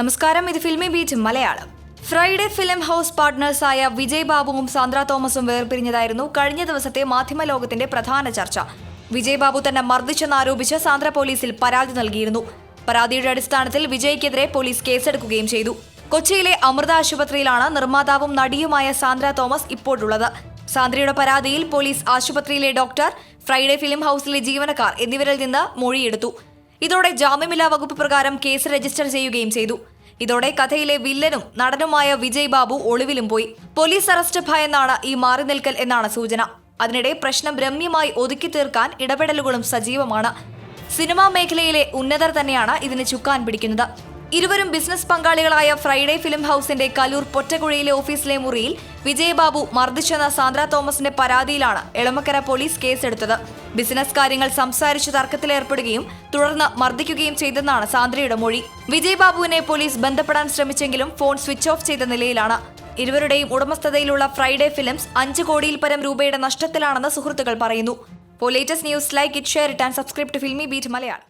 നമസ്കാരം ഇത് Filmi Beat Malayalam. Friday Film House പാർട്ട്നേഴ്സായ Vijay ബാബുവും സാന്ദ്ര തോമസും വേർപിരിഞ്ഞതായിരുന്നു കഴിഞ്ഞ ദിവസത്തെ മാധ്യമ ലോകത്തിന്റെ പ്രധാന ചർച്ച. വിജയ് ബാബു തന്നെ മർദ്ദിച്ചെന്നാരോപിച്ച് സാന്ദ്ര പോലീസിൽ പരാതി നൽകിയിരുന്നു. പരാതിയുടെ അടിസ്ഥാനത്തിൽ വിജയ്ക്കെതിരെ പോലീസ് കേസെടുക്കുകയും ചെയ്തു. കൊച്ചിയിലെ അമൃത ആശുപത്രിയിലാണ് നിർമ്മാതാവും നടിയുമായ സാന്ദ്ര തോമസ് ഇപ്പോഴുള്ളത്. സാന്ദ്രയുടെ പരാതിയിൽ പോലീസ് ആശുപത്രിയിലെ ഡോക്ടർ ഫ്രൈഡേ ഫിലിം ഹൗസിലെ ജീവനക്കാർ എന്നിവരിൽ നിന്ന് മൊഴിയെടുത്തു. ഇതോടെ ജാമ്യമില്ലാ വകുപ്പ് പ്രകാരം കേസ് രജിസ്റ്റർ ചെയ്യുകയും ചെയ്തു. ഇതോടെ കഥയിലെ വില്ലനും നടനുമായ വിജയ് ബാബു ഒളിവിലും പോയി. പോലീസ് അറസ്റ്റ് ഭയന്നാണ് ഈ മാറി നിൽക്കൽ എന്നാണ് സൂചന. അതിനിടെ പ്രശ്നം രമ്യമായി ഒതുക്കി തീർക്കാൻ ഇടപെടലുകളും സജീവമാണ്. സിനിമാ മേഖലയിലെ ഉന്നതർ തന്നെയാണ് ഇതിന് ചുക്കാൻ പിടിക്കുന്നത്. ഇരുവരും ബിസിനസ് പങ്കാളികളായ ഫ്രൈഡേ ഫിലിം ഹൗസിന്റെ കലൂർ പൊറ്റകുഴയിലെ ഓഫീസിലെ മുറിയിൽ വിജയബാബു മർദ്ദിച്ചെന്ന സാന്ദ്ര തോമസിന്റെ പരാതിയിലാണ് എളമക്കര പോലീസ് കേസെടുത്തത്. ബിസിനസ് കാര്യങ്ങൾ സംസാരിച്ച് തർക്കത്തിലേർപ്പെടുകയും തുടർന്ന് മർദ്ദിക്കുകയും ചെയ്തെന്നാണ് സാന്ദ്രയുടെ മൊഴി. വിജയബാബുവിനെ പോലീസ് ബന്ധപ്പെടാൻ ശ്രമിച്ചെങ്കിലും ഫോൺ സ്വിച്ച് ഓഫ് ചെയ്ത നിലയിലാണ്. ഇരുവരുടെയും ഉടമസ്ഥതയിലുള്ള ഫ്രൈഡേ ഫിലിംസ് അഞ്ച് കോടിയിൽ പരം രൂപയുടെ നഷ്ടത്തിലാണെന്ന് സുഹൃത്തുക്കൾ പറയുന്നു. Latest news like it share it and subscribe to Filmi Beat Malayalam